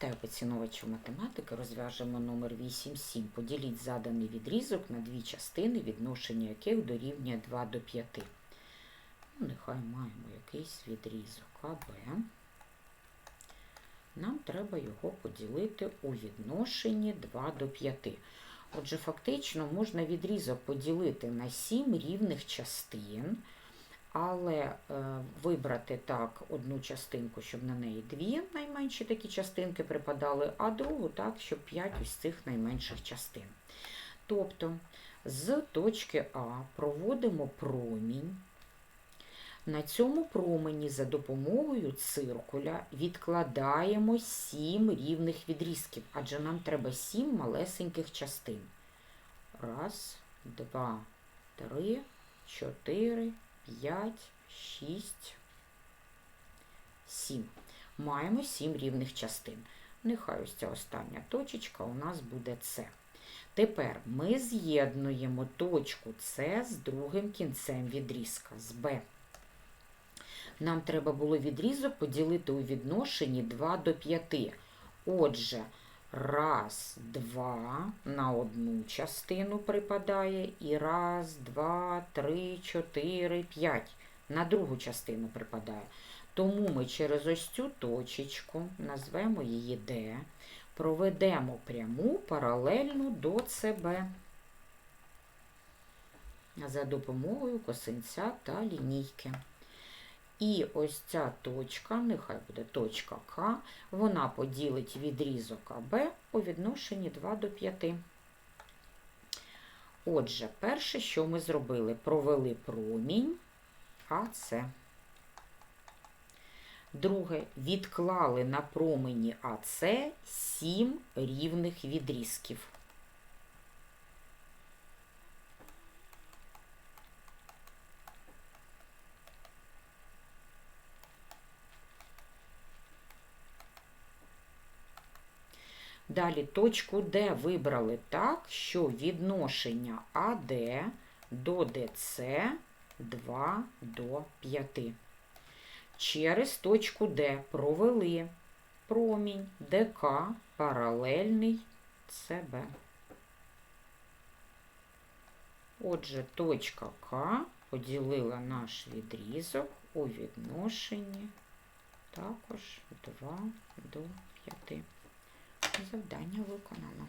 Вітаю поціновувачів математики. Розв'яжемо номер 8.7. Поділіть заданий відрізок на дві частини, відношення яких дорівнює 2 до 5. Ну, нехай маємо якийсь відрізок АБ. Нам треба його поділити у відношенні 2 до 5. Отже, фактично можна відрізок поділити на 7 рівних частин. Але е, вибрати так одну частинку, щоб на неї дві найменші такі частинки припадали, а другу так, щоб п'ять ось цих найменших частин. Тобто з точки А проводимо промінь. На цьому промені за допомогою циркуля відкладаємо 7 рівних відрізків, адже нам треба 7 малесеньких частин. Раз, два, три, чотири. 5, 6, 7. Маємо 7 рівних частин. Нехай ось ця остання точечка у нас буде С. Тепер ми з'єднуємо точку С з другим кінцем відрізка, з Б. Нам треба було відрізок поділити у відношенні 2 до 5. Отже, Раз, два на одну частину припадає, і раз, два, три, чотири, п'ять на другу частину припадає. Тому ми через ось цю точечку, назвемо її D, проведемо пряму паралельну до СБ за допомогою косинця та лінійки. І ось ця точка, нехай буде точка К, вона поділить відрізок АБ у відношенні 2 до 5. Отже, перше, що ми зробили, провели промінь АС. Друге, відклали на промені АС 7 рівних відрізків. Далі точку Д вибрали так, що відношення АД до ДЦ 2 до 5. Через точку Д провели промінь ДК паралельний СБ. Отже, точка К поділила наш відрізок у відношенні також 2 до 5. Завдання виконано.